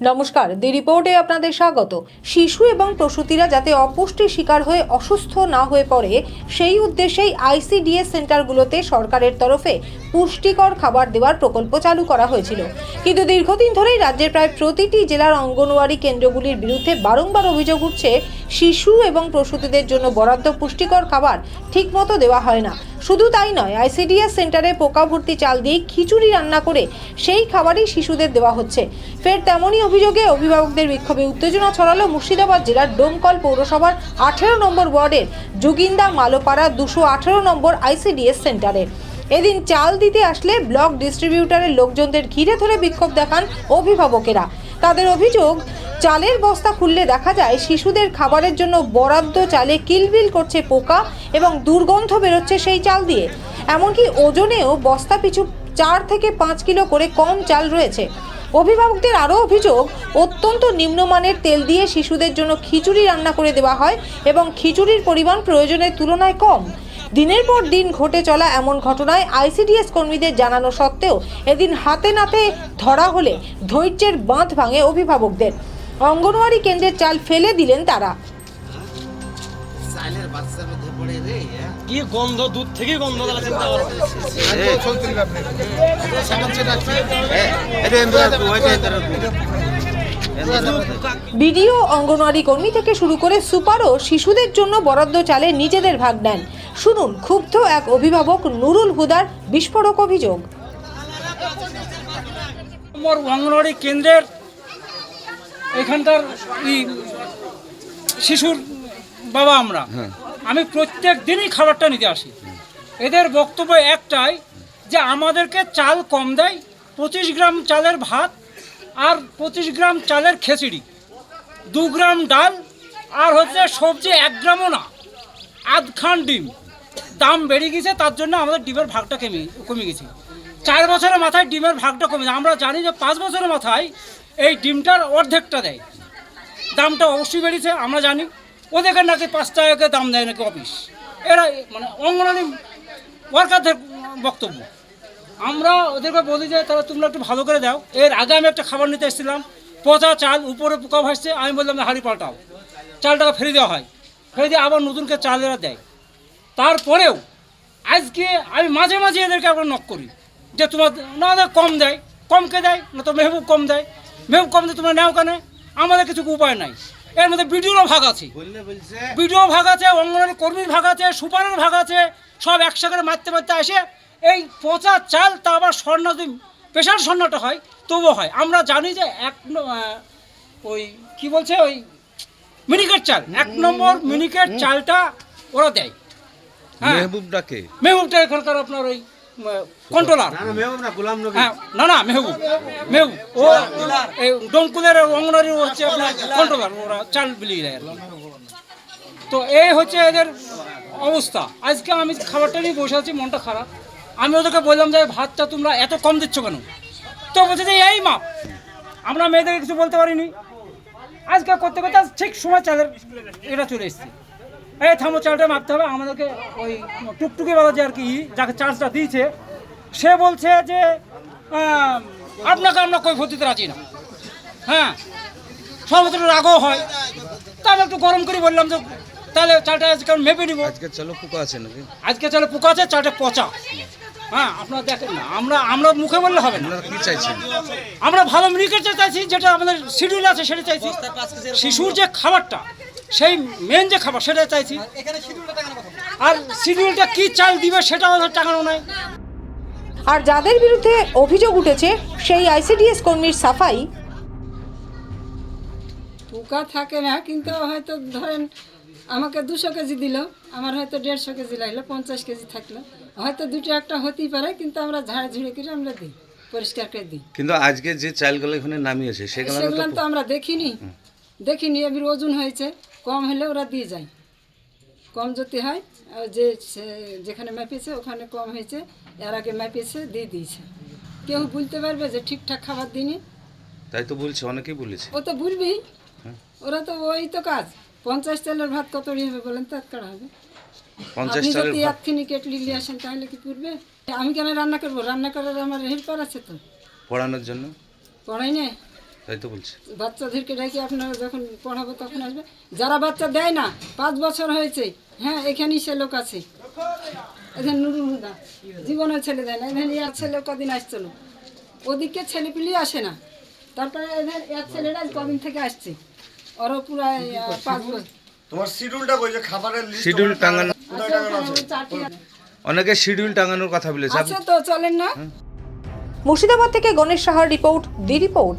নমস্কার, দি রিপোর্টে আপনাদের স্বাগত। শিশু এবং প্রসূতিরা যাতে অপুষ্টির শিকার হয়ে অসুস্থ না হয়ে পড়ে, সেই উদ্দেশ্যেই আইসিডিএস সেন্টারগুলোতে সরকারের তরফে পুষ্টিকর খাবার দেওয়ার প্রকল্প চালু করা হয়েছিল। কিন্তু দীর্ঘদিন ধরেই রাজ্যের প্রায় প্রতিটি জেলার অঙ্গনওয়াড়ি কেন্দ্রগুলির বিরুদ্ধে বারংবার অভিযোগ উঠছে, শিশু এবং প্রসূতিদের জন্য বরাদ্দ পুষ্টিকর খাবার ঠিকমতো দেওয়া হয় না। শুধু তাই নয় আইসিডিএস সেন্টারে পোকা ভর্তি চাল দিয়ে খিচুড়ি রান্না করে সেই খাবারই শিশুদের দেওয়া হচ্ছে। ফের তেমনই অভিযোগে অভিভাবকদের বিক্ষোভে উত্তেজনা ছড়ালো মুর্শিদাবাদ জেলার ডোমকল পৌরসভার আঠেরো নম্বর ওয়ার্ডের জুগিন্দা মালোপাড়া দুশো আঠেরো নম্বর আইসিডিএস সেন্টারে। এদিন চাল দিতে আসলে ব্লক ডিস্ট্রিবিউটারের লোকজনদের ঘিরে ধরে বিক্ষোভ দেখান অভিভাবকেরা। তাদের অভিযোগ, চালের বস্তা খুললে দেখা যায় শিশুদের খাবারের জন্য বরাদ্দ চালে কিলবিল করছে পোকা এবং দুর্গন্ধ বেরোচ্ছে সেই চাল দিয়ে। এমনকি ওজনেও বস্তা পিছু চার থেকে পাঁচ কিলো করে কম চাল রয়েছে। অভিভাবকদের আরও অভিযোগ, অত্যন্ত নিম্নমানের তেল দিয়ে শিশুদের জন্য খিচুড়ি রান্না করে দেওয়া হয় এবং খিচুড়ির পরিমাণ প্রয়োজনের তুলনায় কম। দিনের পর দিন ঘটে চলা এমন ঘটনায় আইসিডিএস কর্মীদের জানানো সত্ত্বেও এদিন হাতে নাতে ধরা হলে ধৈর্যের বাঁধ ভাঙে অভিভাবকদের। অঙ্গনওয়াড়ি কেন্দ্রের চাল ফেলে দিলেন তারা। বাচ্চার মধ্যে পড়ে রে? কি গন্ধ দুধ থেকে গন্ধ চিন্তা করো। বিডিও অঙ্গনওয়াড়ি কর্মী থেকে শুরু করে সুপারও শিশুদের জন্য বরাদ্দ চালে নিজেদের ভাগ নেন। শুনুন ক্ষুব্ধ এক অভিভাবক নুরুল হুদার বিস্ফোরক অভিযোগ। নম্বর অঙ্গনওয়াড়ি কেন্দ্রের এখানকার শিশুর বাবা আমরা। আমি প্রত্যেক দিনই খাবারটা নিতে আসি। এদের বক্তব্য একটাই যে আমাদেরকে চাল কম দেয়, পঁচিশ গ্রাম চালের ভাত আর পঁচিশ গ্রাম চালের খিচুড়ি, দু গ্রাম ডাল আর হচ্ছে সবজি এক গ্রামও না আধ খান ডিম। দাম বেড়ে গেছে, তার জন্য আমাদের ডিমের ভাগটা কমে কমে গেছে। চার বছরের মাথায় ডিমের ভাগটা কমে আমরা জানি যে পাঁচ বছরের মাথায় এই ডিমটার অর্ধেকটা দেয়। দামটা অবশ্যই বেড়েছে, আমরা জানি। ওদেরকে নাকি পাঁচ টাকা দাম দেয় নাকি অফিস এরা মানে অঙ্গনারী ওয়ার্কারদের বক্তব্য। আমরা ওদেরকে বলি যে তাহলে তোমরা একটু ভালো করে দাও। এর আগে আমি একটা খাবার নিতে এসেছিলাম। পচা চাল, উপরে পোকা ভাসছে, আমি বললাম হাঁড়ি পাল্টাও। চালটাকে ফেলে দেওয়া হয়। ফেলে দিয়ে আবার নতুনকে চাল এরা দেয়। তারপরেও আজকে আমি মাঝে মাঝে এদেরকে আবার নক করি যে, তোমার না না কম দেয়। কমকে দেয়, না তো মেহবুব কম দেয়। মেহবুব কম দেয়, তোমরা নেও কেন? আমাদের কিছু উপায় নাই। এর মধ্যে ভিডিওরও ভাগ আছে। ভিডিও ভাগ আছে অঙ্গনওয়াড়ি কর্মীর ভাগ আছে সুপারের ভাগ আছে সব একসাথে মারতে মারতে আসে। এই পচা চাল তা আবার স্বর্ণ যদি পেশার স্বর্ণটা হয় তবুও হয়। আমরা জানি যে এক ওই কি বলছে ওই মিনিকেট চাল। এক নম্বর মিনিকেট চালটা ওরা দেয়। হ্যাঁ। মেহবুব ডাকে মেহবুবটা এখানকার আপনার ওই কন্ট্রোলার না না মেহবুব হ্যাঁ মেহবুব ও এই ডঙ্কুলের অঙ্গনারী হচ্ছে আপনার কন্ট্রোলার ওরা চাল বিলিয়ে দেয় তো এই হচ্ছে এদের অবস্থা। আজকে আমি খাবারটা নিয়ে বসে আছি মনটা খারাপ। আমি ওদেরকে বললাম যে ভাতটা তোমরা এত কম দিচ্ছ কেন? তো বলছে যে এই মাপ আমরা মেয়েদেরকে কিছু বলতে পারিনি। আজকে করতে করতে ঠিক সময় চালের এটা চলে এসছে। এই থামো চালটা মারতে হবে। আমাদেরকে ওই টুকটুকি বাবা যে আর কি যাকে চার্জটা দিয়েছে সে বলছে যে আপনাকে আমরা কই ভর্তিতে রাজি না। হ্যাঁ সর্বত্র রাগও হয়। তা আমি একটু গরম করে বললাম যে তাহলে চালটা আজকে মেপে নিব। আজকে চলো পোকা আছে নাকি? আজকে চালে পোকা আছে চালটা পচা। হ্যাঁ আপনারা দেখেন না আমরা আমরা মুখে বললে হবে না। কি চাইছেন? আমরা ভালো মিনিকেটটা চাইছি যেটা আমাদের শিডিউল আছে সেটা চাইছি। শিশুর যে খাবারটা সেই মেন যে খাবার সেটা চাইছি। আর শিডিউলটা কি চাল দিবে সেটা আমাদের টাকানো নাই। আর যাদের বিরুদ্ধে অভিযোগ উঠেছে সেই আইসিডিএস কর্মীর সাফাই। পোকা থাকে না কিন্তু হয়তো ধরেন আমাকে দুশো কেজি দিল আমার হয়তো দেড়শো কেজি লাগল পঞ্চাশ কেজি থাকল। হয়তো দুটো একটা হতেই পারে কিন্তু আমরা ঝাড়ে ঝুড়ে করে আমরা দিই পরিষ্কার করে দিই। কিন্তু আজকে যে চালগুলো এখানে নামিয়েছে সেগুলো তো আমরা দেখিনি। দেখিনি এবার ওজন হয়েছে। কম হলে ওরা দিয়ে যায়। কম যদি হয় যে যেখানে মাপিয়েছে ওখানে কম হয়েছে এর আগে মাপিয়েছে দিয়ে দিয়েছে। কেউ বলতে পারবে যে ঠিকঠাক খাবার দিইনি। তাই তো বলছে অনেকেই বলেছে। ও তো বুঝবেই ওরা তো ওই তো কাজ। পঞ্চাশ চালের ভাত কত হবে বলেন তো কারা হবে। পঞ্চাশ চালের যদি ভাত। একখানি কেটলি নিয়ে আসেন তাহলে কি আমি কেন রান্না করব? রান্না করার আমার হেল্পার আছে তো। পড়ানোর জন্য? পড়াই না তাই তো বলছে। বাচ্চাদেরকে ডেকে আপনারা যখন পড়াবো তখন আসবে। যারা বাচ্চা দেয় না পাঁচ বছর হয়েছে হ্যাঁ এখানেই সে লোক আছে। এখানে নুরুল হুদা জীবনের ছেলে দেয় না। এখানে এক ছেলে কদিন আসছিল ওদিকে ছেলে পিলি আসে না। তারপরে এদের এক ছেলেরা কদিন থেকে আসছে? ওরও পুরো পাঁচ বছর। তোমার শিডিউলটা কই যে খাবারের লিস্ট শিডিউল টাঙানো অনেকে শিডিউল টাঙানোর কথা বলেছে। আছে তো চলেন না। মুর্শিদাবাদ থেকে গণেশ সাহার রিপোর্ট দি রিপোর্ট।